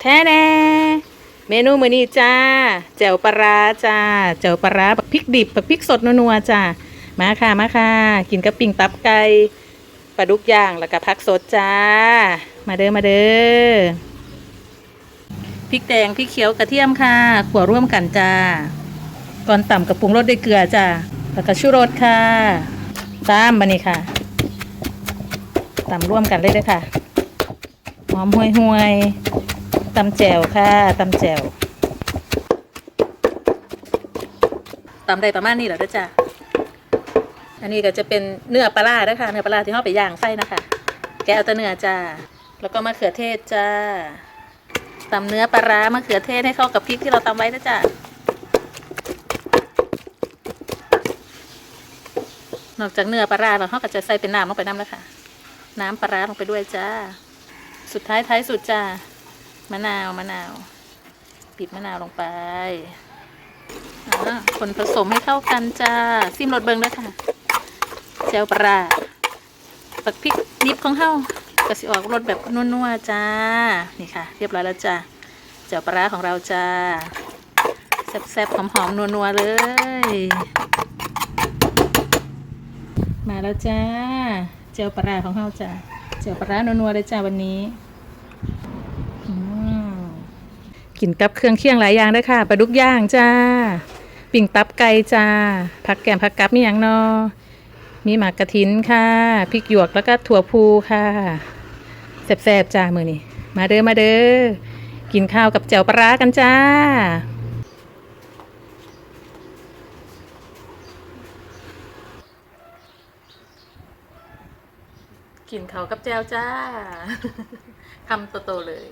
แท้แน่เมนูมือนี้จ้าแจ่วปลาร้าจ้าแจ่วปลาร้าบักพริกดิบบักพริกสดนัวๆจ้ามาค่ะมาค่ะ กินกับปิ่งตับไก่ปลาดุกย่างแล้วก็ผักสดจ้า มาเด้อมาเด้อพริกแดงพริกเขียวกระเทียมค่ะขั่วร่วมกันจ้าก่อนต่ำกับปรุงรสด้วยเกลือจ้าแล้วก็ชูรสค่ะตามมานี่ค่ะต่ำร่วมกันเลยด้อค่ะหอมห่วยห่วย ตำแจ่วค่ะตำแจ่วตำได้ประมาณนี้แหละเด้อจ้ะอันนี้ก็จะเป็นเนื้อปลาร้าเด้ค่ะเนื้อปลาที่เราไปย่างไส้นะคะ แกเอาแต่เนื้อจ้าแล้วก็มะเขือเทศจ้าตำเนื้อปลาร้ามะเขือเทศให้เข้ากับพริกที่เราตำไว้นะจ้ะนอกจากเนื้อปลาร้าเราเขาก็จะใส่เป็นน้ำลงไปน้ำแล้วค่ะ น้ำปลาร้าลงไปด้วยจ้า สุดท้ายท้ายสุดจ้า มะนาวมะนาวบีบมะนาวลงไปอ่าคนผสมให้เข้ากันจ้าซิมรสเบิงด้วยค่ะเจลปลาปักพริกดิบของเฮากระสิออกรสแบบนัวๆจ้า นี่ค่ะ เรียบร้อยแล้วจ้าเจลปลาของเราจ้าแซ่บๆหอมๆนัวๆเลย มาแล้วจ้าเจลปลาของเฮาจ้าเจลปลานัวๆเลยจ้าวันนี้ กินกับเครื่องเคียงหลายอย่างด้วยค่ะปลาดุกย่างจ้า ปิ่งตับไก่จ้าผักแกมผักกับมีอย่างนอมีหมากกระถินค่ะพริกหยวกแล้วก็ถั่วพูค่ะแซ่บๆจ้ามือนี้มาเด้อมาเด้อกินข้าวกับแจ่วปลาร้ากันจ้ากินเขาวกับแจวจ้า คำโตๆเลย